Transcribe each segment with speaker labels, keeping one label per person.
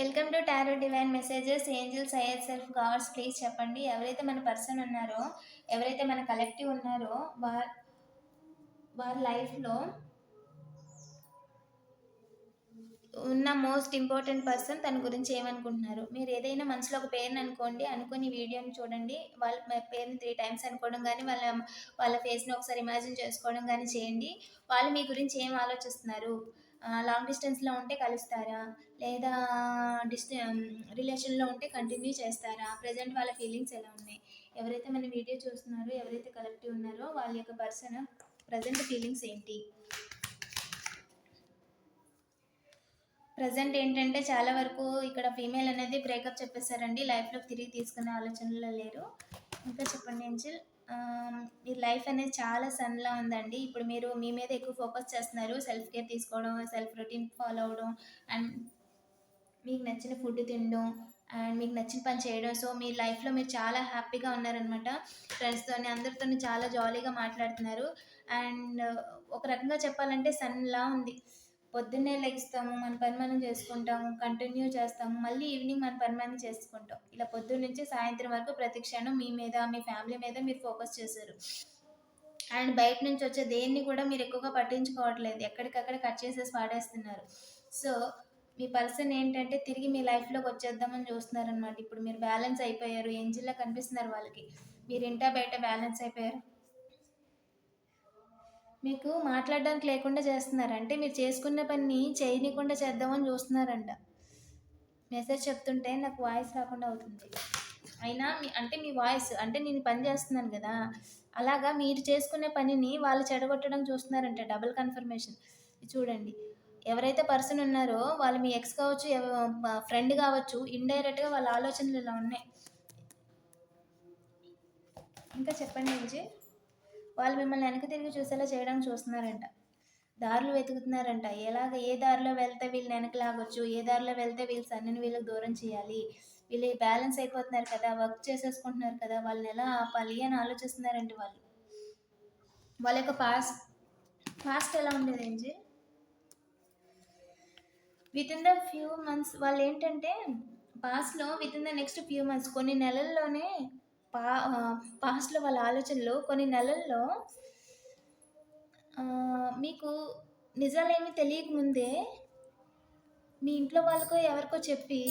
Speaker 1: Welcome to tarot divine messages. Angels is self gods please చెప్పండి. ఎవరైతే మన person ఉన్నారో ఎవరైతే మన కలెక్టివ్ ఉన్నారో వార్ వారి లైఫ్లో ఉన్న మోస్ట్ ఇంపార్టెంట్ పర్సన్ తన గురించి ఏమనుకుంటున్నారు? మీరు ఏదైనా మనసులో ఒక పేరుని అనుకోండి అనుకుని వీడియోని చూడండి. వాళ్ళ పేరుని త్రీ టైమ్స్ అనుకోవడం కానీ వాళ్ళ వాళ్ళ ఫేస్ని ఒకసారి ఇమాజిన్ చేసుకోవడం కానీ చేయండి. వాళ్ళు మీ గురించి ఏం ఆలోచిస్తున్నారు? లాంగ్ డిస్టెన్స్లో ఉంటే కలుస్తారా? లేదా డిస్ట రిలేషన్లో ఉంటే కంటిన్యూ చేస్తారా? ప్రజెంట్ వాళ్ళ ఫీలింగ్స్ ఎలా ఉన్నాయి? ఎవరైతే మన వీడియో చూస్తున్నారో ఎవరైతే కలెక్టివ్ ఉన్నారో వాళ్ళ యొక్క పర్సన్ ప్రజెంట్ ఫీలింగ్స్ ఏంటి? ప్రజెంట్ ఏంటంటే చాలా వరకు ఇక్కడ ఫీమేల్ అనేది బ్రేకప్ చెప్పేశారండి. లైఫ్లోకి తిరిగి తీసుకునే ఆలోచనలో లేరు. ఇంకా చెప్పండి ఏంజిల్? మీ లైఫ్ అనేది చాలా సన్లా ఉందండి. ఇప్పుడు మీరు మీ మీద ఎక్కువ ఫోకస్ చేస్తున్నారు. సెల్ఫ్ కేర్ తీసుకోవడం సెల్ఫ్ రొటీన్ ఫాలో అవ్వడం అండ్ మీకు నచ్చిన ఫుడ్ తినడం అండ్ మీకు నచ్చిన పని చేయడం. సో మీ లైఫ్లో మీరు చాలా హ్యాపీగా ఉన్నారనమాట ఫ్రెండ్స్తోని అందరితో చాలా జాలీగా మాట్లాడుతున్నారు. అండ్ ఒక రకంగా చెప్పాలంటే సన్లా ఉంది. పొద్దున్నే లెగిస్తాము మన పని మనం చేసుకుంటాము కంటిన్యూ చేస్తాము మళ్ళీ ఈవినింగ్ మన పని మనం చేసుకుంటాం. ఇలా పొద్దున్న నుంచి సాయంత్రం వరకు ప్రతి క్షణం మీ మీద మీ ఫ్యామిలీ మీద మీరు ఫోకస్ చేశారు. అండ్ బయట నుంచి వచ్చే దేన్ని కూడా మీరు ఎక్కువగా పట్టించుకోవట్లేదు. ఎక్కడికక్కడ కట్ చేసేసి పాడేస్తున్నారు. సో మీ పర్సన్ ఏంటంటే తిరిగి మీ లైఫ్లోకి వచ్చేద్దామని చూస్తున్నారు అనమాట ఇప్పుడు మీరు బ్యాలెన్స్ అయిపోయారు ఏంజిల్లా కనిపిస్తున్నారు వాళ్ళకి. మీరు ఇంటా బయట బ్యాలెన్స్ అయిపోయారు. మీకు మాట్లాడడానికి లేకుండా చేస్తున్నారు. అంటే మీరు చేసుకున్న పని చేయనీయకుండా చేద్దామని చూస్తున్నారంట. మెసేజ్ చెప్తుంటే నాకు వాయిస్ రాకుండా అవుతుంది. అయినా మీ అంటే మీ వాయిస్ అంటే నేను పని చేస్తున్నాను కదా. అలాగా మీరు చేసుకునే పనిని వాళ్ళు చెడగొట్టడం చూస్తున్నారంట. Double confirmation. చూడండి. ఎవరైతే పర్సన్ ఉన్నారో వాళ్ళు మీ ఎక్స్ కావచ్చు ఫ్రెండ్ కావచ్చు ఇండైరెక్ట్గా వాళ్ళ ఆలోచనలు ఇలా ఉన్నాయి. ఇంకా చెప్పండి విజయ్. వాళ్ళు మిమ్మల్ని వెనక తిరిగి చూసేలా చేయడానికి చూస్తున్నారంట. దారులు వెతుకుతున్నారంట. ఎలాగ ఏ దారిలో వెళ్తే వీళ్ళు వెనక లాగొచ్చు? ఏ దారిలో వెళ్తే వీళ్ళు సన్నని వీళ్ళకి దూరం చేయాలి? వీళ్ళు బ్యాలెన్స్ అయిపోతున్నారు కదా వర్క్ చేసేసుకుంటున్నారు కదా వాళ్ళని ఎలా ఆపాలి అని ఆలోచిస్తున్నారంట వాళ్ళు. వాళ్ళ యొక్క పాస్ట్ పాస్ట్ ఎలా ఉండేది ఏంటి within the few months వాళ్ళు ఏంటంటే పాస్ట్లో within the next few months కొన్ని నెలల్లోనే పా పాస్ట్లో వాళ్ళ ఆలోచనలు కొన్ని నెలల్లో మీకు నిజాలేమీ తెలియకముందే మీ ఇంట్లో వాళ్ళకో ఎవరికో చెప్పి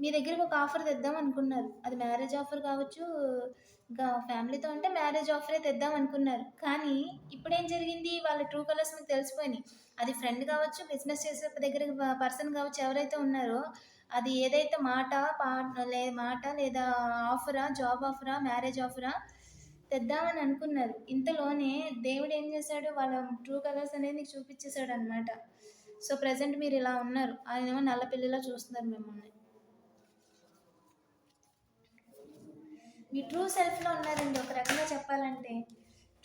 Speaker 1: మీ దగ్గరకు ఒక ఆఫర్ తెద్దాం అనుకున్నారు. అది మ్యారేజ్ ఆఫర్ కావచ్చు ఇంకా ఫ్యామిలీతో అంటే మ్యారేజ్ ఆఫరే తెద్దాం అనుకున్నారు. కానీ ఇప్పుడేం జరిగింది? వాళ్ళ ట్రూ కలర్స్ మీకు తెలిసిపోయినాయి. అది ఫ్రెండ్ కావచ్చు బిజినెస్ చేసే దగ్గర పర్సన్ కావచ్చు ఎవరైతే ఉన్నారో అది ఏదైతే మాట పా లే మాట లేదా ఆఫరా జాబ్ ఆఫరా మ్యారేజ్ ఆఫరా తెద్దామని అనుకున్నారు. ఇంతలోనే దేవుడు ఏం చేశాడు? వాళ్ళ ట్రూ కలర్స్ అనేది నీకు చూపించేశాడు అనమాట సో ప్రజెంట్ మీరు ఇలా ఉన్నారు. ఆయనేమో నల్ల పిల్లిలా చూస్తున్నారు మిమ్మల్ని. మీ ట్రూ సెల్ఫ్లో ఉన్నారండి. ఒక రకంగా చెప్పాలంటే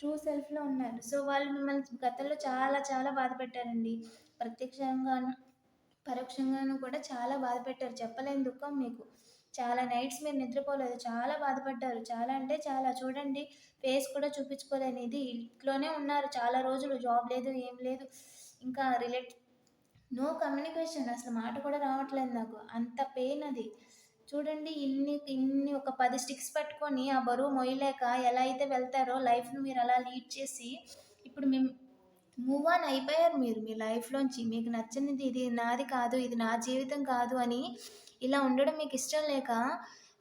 Speaker 1: ట్రూ సెల్ఫ్లో ఉన్నారు. సో వాళ్ళు మిమ్మల్ని గతంలో చాలా చాలా బాధ పెట్టారండి. ప్రత్యక్షంగాను పరోక్షంగాను కూడా చాలా బాధ పెట్టారు చెప్పలేని దుఃఖం మీకు. చాలా నైట్స్ మీరు నిద్రపోలేదు. చాలా బాధపడ్డారు. చాలా అంటే చాలా. చూడండి ఫేస్ కూడా చూపించుకోలేని ఇది. ఇంట్లోనే ఉన్నారు. చాలా రోజులు. జాబ్ లేదు ఏం లేదు. ఇంకా రిలేట్ నో కమ్యూనికేషన్ అసలు మాట కూడా రావట్లేదు నాకు. అంత పెయిన్ అది. చూడండి ఇన్ని ఇన్ని ఒక పది స్టిక్స్ పట్టుకొని ఆ బరువు మొయ్యలేక ఎలా అయితే వెళ్తారో లైఫ్ను మీరు అలా లీడ్ చేసి ఇప్పుడు మేము మూవ్ ఆన్ అయిపోయారు మీరు మీ లైఫ్లోంచి మీకు నచ్చనిది ఇది నాది కాదు ఇది నా జీవితం కాదు అని ఇలా ఉండడం మీకు ఇష్టం లేక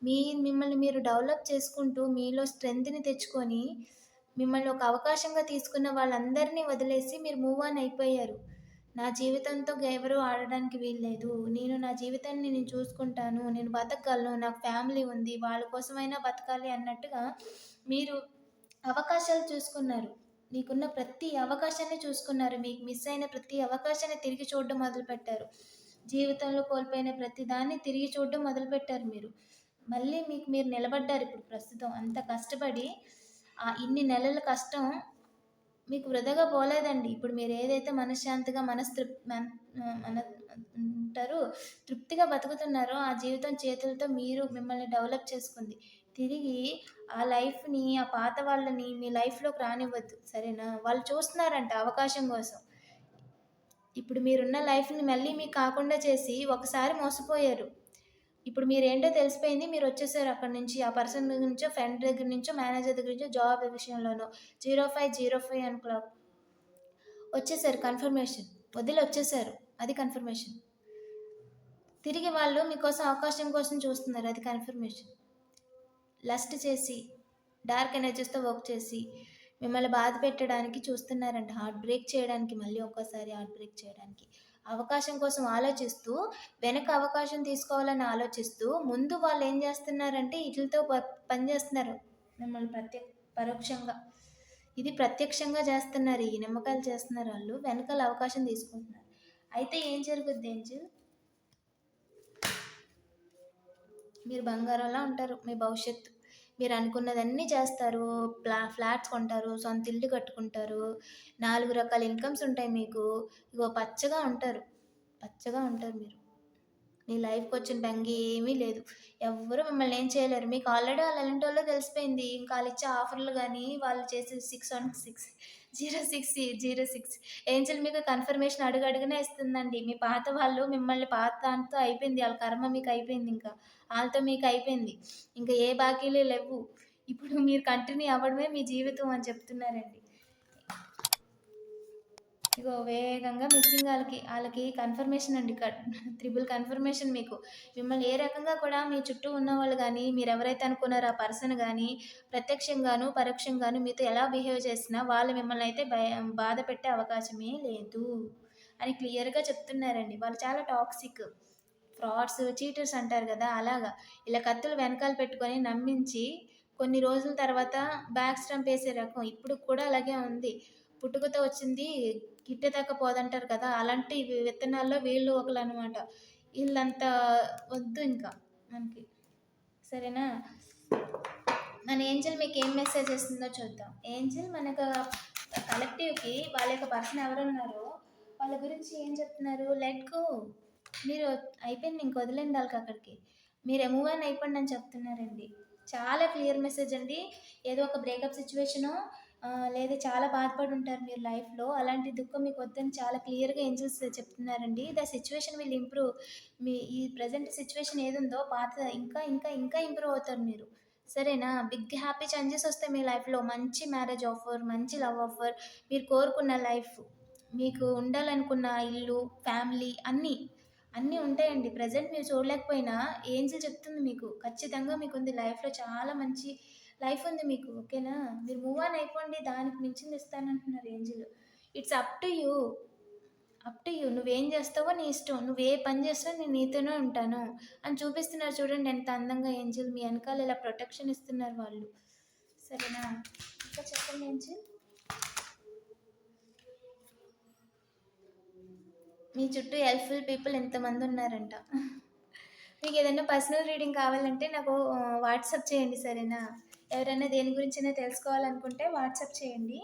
Speaker 1: మీ మిమ్మల్ని మీరు డెవలప్ చేసుకుంటూ మీలో స్ట్రెంగ్త్ని తెచ్చుకొని మిమ్మల్ని ఒక అవకాశంగా తీసుకున్న వాళ్ళందరినీ వదిలేసి మీరు మూవ్ ఆన్ అయిపోయారు. నా జీవితంతో ఎవరు ఆడడానికి వీల్లేదు. నేను నా జీవితాన్ని నేను చూసుకుంటాను. నేను బతకగలను. నాకు ఫ్యామిలీ ఉంది. వాళ్ళ కోసమైనా బతకాలి అన్నట్టుగా మీరు అవకాశాలు చూసుకున్నారు. మీకున్న ప్రతి అవకాశాన్ని చూసుకున్నారు. మీకు మిస్ అయిన ప్రతి అవకాశాన్ని తిరిగి చూడడం మొదలుపెట్టారు. జీవితంలో కోల్పోయిన ప్రతి దాన్ని తిరిగి చూడడం మొదలుపెట్టారు మీరు. మళ్ళీ మీకు మీరు నిలబడ్డారు ఇప్పుడు ప్రస్తుతం. అంత కష్టపడి ఆ ఇన్ని నెలల కష్టం మీకు వృధాగా పోలేదండి. ఇప్పుడు మీరు ఏదైతే మనశ్శాంతిగా మనస్తృప్ మన మన అంటారు తృప్తిగా బతుకుతున్నారో ఆ జీవితం చేతులతో మీరు మిమ్మల్ని డెవలప్ చేసుకుంది. తిరిగి ఆ లైఫ్ని ఆ పాత వాళ్ళని మీ లైఫ్లోకి రానివ్వద్దు సరేనా? వాళ్ళు చూస్తున్నారంట అవకాశం కోసం. ఇప్పుడు మీరున్న లైఫ్ని మళ్ళీ మీకు కాకుండా చేసి ఒకసారి మోసపోయారు. ఇప్పుడు మీరు ఏంటో తెలిసిపోయింది మీరు వచ్చేసారు అక్కడి నుంచి. ఆ పర్సన్ దగ్గర నుంచో ఫ్రెండ్ దగ్గర నుంచో మేనేజర్ దగ్గర నుంచో జాబ్ విషయంలోనో. జీరో ఫైవ్ జీరో ఫైవ్ అని క్లాక్ వచ్చేసారు కన్ఫర్మేషన్. వదిలి వచ్చేసారు. అది కన్ఫర్మేషన్. తిరిగి వాళ్ళు మీకోసం అవకాశం కోసం చూస్తున్నారు. అది కన్ఫర్మేషన్. లస్ట్ చేసి డార్క్ ఎనర్జీస్తో వర్క్ చేసి మిమ్మల్ని బాధ పెట్టడానికి చూస్తున్నారంట. హార్ట్ బ్రేక్ చేయడానికి మళ్ళీ ఒక్కసారి హార్ట్ బ్రేక్ చేయడానికి. అవకాశం కోసం ఆలోచిస్తూ వెనక అవకాశం తీసుకోవాలని ఆలోచిస్తూ ముందు వాళ్ళు ఏం చేస్తున్నారంటే వీటితో పని చేస్తున్నారు. మిమ్మల్ని ప్రత్యక్ష పరోక్షంగా. ఇది ప్రత్యక్షంగా చేస్తున్నారు. ఈ నిమ్మకాయలు చేస్తున్నారు వాళ్ళు. వెనకాల అవకాశం తీసుకుంటున్నారు. అయితే ఏం జరుగుద్ది ఏంజిల్? మీరు బంగారంలా ఉంటారు మీ భవిష్యత్తు. మీరు అనుకున్నదన్నీ చేస్తారు ప్లా ఫ్లాట్స్ కొంటారు సొంత ఇల్లు కట్టుకుంటారు నాలుగు రకాల ఇన్కమ్స్ ఉంటాయి మీకు. ఇగో పచ్చగా ఉంటారు పచ్చగా ఉంటారు మీరు. మీ లైఫ్కి వచ్చిన బెంగి ఏమీ లేదు. ఎవ్వరు మిమ్మల్ని ఏం చేయలేరు. మీకు ఆల్రెడీ వాళ్ళు ఎలాంటి వాళ్ళో తెలిసిపోయింది. ఇంకా వాళ్ళు ఇచ్చే ఆఫర్లు కానీ వాళ్ళు చేసే six one six zero six zero six. Angel మీకు కన్ఫర్మేషన్ అడుగు అడుగునే ఇస్తుందండి. మీ పాత వాళ్ళు మిమ్మల్ని పాత దాంతో అయిపోయింది. వాళ్ళ కర్మ మీకు అయిపోయింది ఇంకా. వాళ్ళతో మీకు అయిపోయింది. ఇంకా ఏ బాకీలు లేవు. ఇప్పుడు మీరు కంటిన్యూ అవ్వడమే మీ జీవితం అని చెప్తున్నారండి. ఇగో వేగంగా మిస్సింగ్ వాళ్ళకి వాళ్ళకి కన్ఫర్మేషన్ అండి. త్రిబుల్ కన్ఫర్మేషన్ మీకు. మిమ్మల్ని ఏ రకంగా కూడా మీ చుట్టూ ఉన్న వాళ్ళు కానీ మీరు ఎవరైతే అనుకున్నారో ఆ పర్సన్ కానీ ప్రత్యక్షంగాను పరోక్షంగాను మీతో ఎలా బిహేవ్ చేసినా వాళ్ళు మిమ్మల్ని అయితే భయ బాధ పెట్టే అవకాశమే లేదు. అని క్లియర్గా చెప్తున్నారండి. వాళ్ళు చాలా టాక్సిక్ ఫ్రాడ్స్ చీటర్స్ అంటారు కదా అలాగా. ఇలా కత్తులు వెనకాల పెట్టుకొని నమ్మించి కొన్ని రోజుల తర్వాత బ్యాక్ స్టంప్ వేసే రకం ఇప్పుడు కూడా అలాగే ఉంది. పుట్టుకతో వచ్చింది గిట్టెదాకా పోదంటారు కదా అలాంటి విత్తనాల్లో వీళ్ళు ఒకరు అనమాట వీళ్ళంతా వద్దు ఇంకా మనకి. సరేనా? మన ఏంజల్ మీకు ఏం మెసేజ్ ఇస్తుందో చూద్దాం. ఏంజల్ మనకు కలెక్టివ్కి వాళ్ళ యొక్క పర్సన్ ఎవరున్నారో వాళ్ళ గురించి ఏం చెప్తున్నారు? లెట్ గో మీరు అయిపోయింది ఇంక వదిలేండి వాళ్ళకి అక్కడికి. మీరు మూవ్ అని అయిపోండి అని చెప్తున్నారండి. చాలా క్లియర్ మెసేజ్ అండి. ఏదో ఒక బ్రేకప్ సిచ్యువేషను లేదా చాలా బాధపడి ఉంటారు మీరు లైఫ్లో. అలాంటి దుఃఖం మీకు వద్దని చాలా క్లియర్గా ఏంజల్స్ చెప్తున్నారండి. The situation will improve. మీ ఈ ప్రజెంట్ సిచ్యువేషన్ ఏదుందో పాత ఇంకా ఇంకా ఇంకా ఇంప్రూవ్ అవుతారు మీరు. సరేనా? బిగ్ హ్యాపీ చేంజెస్ వస్తాయి మీ లైఫ్లో. మంచి మ్యారేజ్ ఆఫర్ మంచి లవ్ ఆఫర్. మీరు కోరుకున్న లైఫ్ మీకు ఉండాలనుకున్న ఇల్లు ఫ్యామిలీ అన్నీ అన్నీ ఉంటాయండి. ప్రజెంట్ మీరు చూడలేకపోయినా ఏంజిల్ చెప్తుంది మీకు. ఖచ్చితంగా మీకు ఉంది లైఫ్లో చాలా మంచి లైఫ్ ఉంది మీకు ఓకేనా? మీరు మూవ్ ఆన్ అయిపోండి దానికి మించింది ఇస్తానంటున్నారు angel. It's up to you up to you నువ్వేం చేస్తావో నీ ఇష్టం. నువ్వు ఏ పని చేస్తావో నేను నీతోనే ఉంటాను. అని చూపిస్తున్నారు చూడండి ఎంత అందంగా ఏంజిల్. మీ వెనకాల ఇలా ప్రొటెక్షన్ ఇస్తున్నారు వాళ్ళు. సరేనా? ఇంకా చెప్పండి ఏంజిల్. మీ చుట్టూ హెల్ప్ఫుల్ పీపుల్ ఎంతమంది ఉన్నారంట. మీకు ఏదైనా పర్సనల్ రీడింగ్ కావాలంటే నాకు వాట్సాప్ చేయండి సరేనా? ఎవరైనా దేని గురించైనా తెలుసుకోవాలనుకుంటే వాట్సాప్ చేయండి.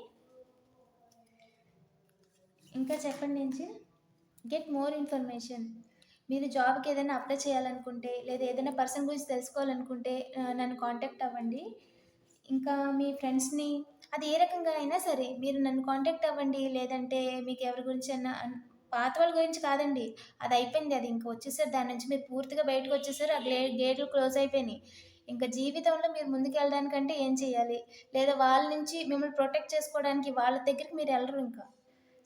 Speaker 1: ఇంకా చెప్పండి నుంచి గెట్ మోర్ ఇన్ఫర్మేషన్ మీరు జాబ్కి ఏదైనా అప్లై చేయాలనుకుంటే లేదా ఏదైనా పర్సన్ గురించి తెలుసుకోవాలనుకుంటే నన్ను కాంటాక్ట్ అవ్వండి. ఇంకా మీ ఫ్రెండ్స్ని అది ఏ రకంగా అయినా సరే మీరు నన్ను కాంటాక్ట్ అవ్వండి. లేదంటే మీకు ఎవరి గురించి అయినా పాత వాళ్ళ గురించి కాదండి. అది అయిపోయింది అది. ఇంకా వచ్చేసారు దాని నుంచి మీరు పూర్తిగా బయటకు వచ్చేసారు ఆ గ్లే గేట్లు క్లోజ్ అయిపోయినాయి. ఇంకా జీవితంలో మీరు ముందుకెళ్ళడానికంటే ఏం చేయాలి? లేదా వాళ్ళ నుంచి మిమ్మల్ని ప్రొటెక్ట్ చేసుకోవడానికి వాళ్ళ దగ్గరికి మీరు వెళ్ళరు ఇంకా.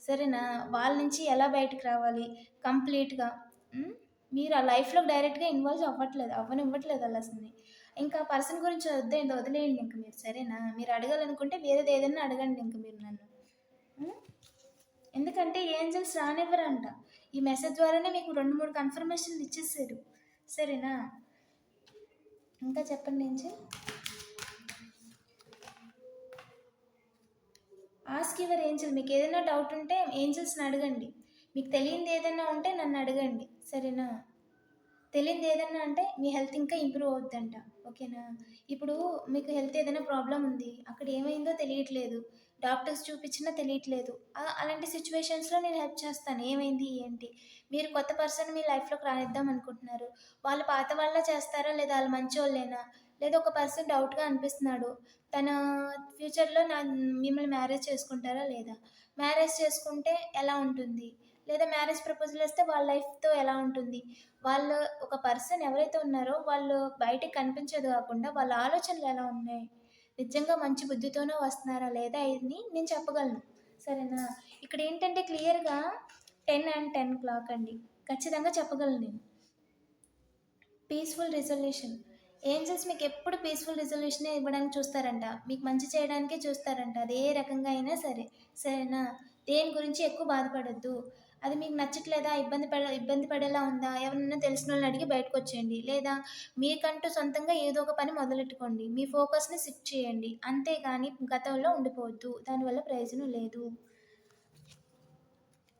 Speaker 1: సరేనా? వాళ్ళ నుంచి ఎలా బయటకు రావాలి? కంప్లీట్గా మీరు ఆ లైఫ్లో డైరెక్ట్గా ఇన్వాల్వ్ అవ్వట్లేదు అవ్వనివ్వట్లేదు ఇవ్వట్లేదు అసలు. ఇంకా పర్సన్ గురించి వద్దండి వదిలేయండి ఇంక మీరు సరేనా? మీరు అడగాలనుకుంటే వేరేది ఏదైనా అడగండి ఇంక మీరు నన్ను. ఎందుకంటే ఏంజల్స్ రానివ్వరంట. ఈ మెసేజ్ ద్వారానే మీకు రెండు మూడు కన్ఫర్మేషన్లు ఇచ్చేసారు. సరేనా? ఇంకా చెప్పండి నుంచి ఆస్క్ యువర్ ఏంజల్ మీకు ఏదైనా డౌట్ ఉంటే ఏంజల్స్ని అడగండి. మీకు తెలియంది ఏదైనా ఉంటే నన్ను అడగండి. సరేనా? తెలియంది ఏదన్నా అంటే మీ హెల్త్ ఇంకా ఇంప్రూవ్ అవుద్దంట. ఓకేనా ఇప్పుడు మీకు హెల్త్ ఏదైనా ప్రాబ్లం ఉంది. అక్కడ ఏమైందో తెలియట్లేదు. డాక్టర్స్ చూపించినా తెలియట్లేదు. అలాంటి సిచ్యువేషన్స్లో నేను హెల్ప్ చేస్తాను. ఏమైంది ఏంటి? మీరు కొత్త పర్సన్ మీ లైఫ్లోకి రానిద్దాం అనుకుంటున్నారు. వాళ్ళు పాత వాళ్ళ చేస్తారా లేదా వాళ్ళు మంచి వాళ్ళేనా లేదా ఒక పర్సన్ డౌట్గా అనిపిస్తున్నాడు. తన ఫ్యూచర్లో నా మిమ్మల్ని మ్యారేజ్ చేసుకుంటారా లేదా? మ్యారేజ్ చేసుకుంటే ఎలా ఉంటుంది? లేదా మ్యారేజ్ ప్రపోజల్ వస్తే వాళ్ళ లైఫ్తో ఎలా ఉంటుంది? వాళ్ళ ఒక పర్సన్ ఎవరైతే ఉన్నారో వాళ్ళు బయటకు కనిపించేది కాకుండా వాళ్ళ ఆలోచనలు ఎలా ఉన్నాయి? నిజంగా మంచి బుద్ధితోనే వస్తున్నారా లేదా ఇది నేను చెప్పగలను. సరేనా? ఇక్కడ ఏంటంటే క్లియర్గా టెన్ అండ్ టెన్ క్లాక్ అండి. ఖచ్చితంగా చెప్పగలను నేను. Peaceful resolution. ఏంజల్స్ మీకు ఎప్పుడు పీస్ఫుల్ రిజల్యూషనే ఇవ్వడానికి చూస్తారంట. మీకు మంచి చేయడానికే చూస్తారంట. అది ఏ రకంగా అయినా సరే. సరేనా? దేని గురించి ఎక్కువ బాధపడద్దు. అది మీకు నచ్చట్లేదా? ఇబ్బంది పడ ఇబ్బంది పడేలా ఉందా? ఎవరైనా తెలిసిన వాళ్ళని అడిగి బయటకు వచ్చేయండి లేదా మీకంటూ సొంతంగా ఏదో ఒక పని మొదలెట్టుకోండి. మీ ఫోకస్ని షిఫ్ట్ చేయండి. అంతేగాని గతంలో ఉండిపోవద్దు. దానివల్ల ప్రయోజనం లేదు.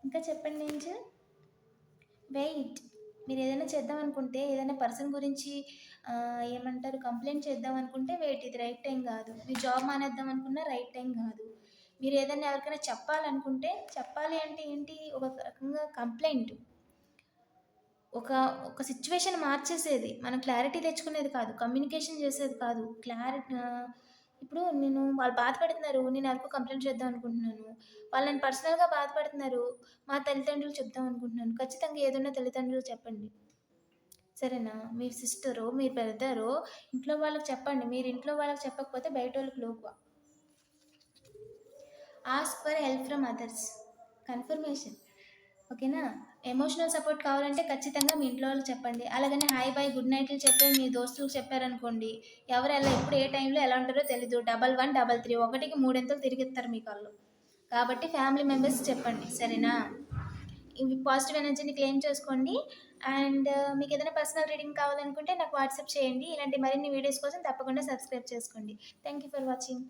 Speaker 1: ఇంకా చెప్పండి ఏంజల్? వెయిట్. మీరు ఏదైనా చేద్దాం అనుకుంటే ఏదైనా పర్సన్ గురించి ఏమంటారు కంప్లైంట్ చేద్దాం అనుకుంటే వెయిట్. ఇది రైట్ టైం కాదు. మీ జాబ్ మానేద్దాం అనుకున్నా రైట్ టైం కాదు. మీరు ఏదైనా ఎవరికైనా చెప్పాలనుకుంటే చెప్పాలి అంటే ఏంటి? ఒక రకంగా కంప్లైంట్ ఒక ఒక సిచ్యువేషన్ మార్చేసేది. మనం క్లారిటీ తెచ్చుకునేది కాదు. కమ్యూనికేషన్ చేసేది కాదు. క్లారిటీ ఇప్పుడు నేను వాళ్ళు బాధపడుతున్నారు. నేను ఎవరికో కంప్లైంట్ చేద్దాం అనుకుంటున్నాను. వాళ్ళని పర్సనల్గా బాధపడుతున్నారు. మా తల్లిదండ్రులు చెప్దాం అనుకుంటున్నాను. ఖచ్చితంగా ఏదైనా తల్లిదండ్రులు చెప్పండి. సరేనా? మీ సిస్టరు మీ పెద్దరు ఇంట్లో వాళ్ళకి చెప్పండి. మీరు ఇంట్లో వాళ్ళకి చెప్పకపోతే బయట వాళ్ళకి లోకువా. Ask for help from others confirmation ఓకేనా ఎమోషనల్ సపోర్ట్ కావాలంటే ఖచ్చితంగా మీ ఇంట్లో వాళ్ళు చెప్పండి. అలాగని హాయ్ బాయ్ గుడ్ నైట్లు చెప్పే మీ దోస్తులకు చెప్పారనుకోండి ఎవరు ఎలా ఎప్పుడు ఏ టైంలో ఎలా ఉంటారో తెలీదు. డబల్ వన్ డబల్ త్రీ ఒకటికి మూడెంతలు తిరిగిస్తారు మీ కళ్ళు కాబట్టి ఫ్యామిలీ మెంబర్స్ చెప్పండి. సరేనా? ఇవి పాజిటివ్ ఎనర్జీని క్లెయిమ్ చేసుకోండి. అండ్ uh, మీకు ఏదైనా పర్సనల్ రీడింగ్ కావాలనుకుంటే నాకు వాట్సాప్ చేయండి. ఇలాంటి మరిన్ని వీడియోస్ కోసం తప్పకుండా సబ్స్క్రైబ్ చేసుకోండి. Thank you for watching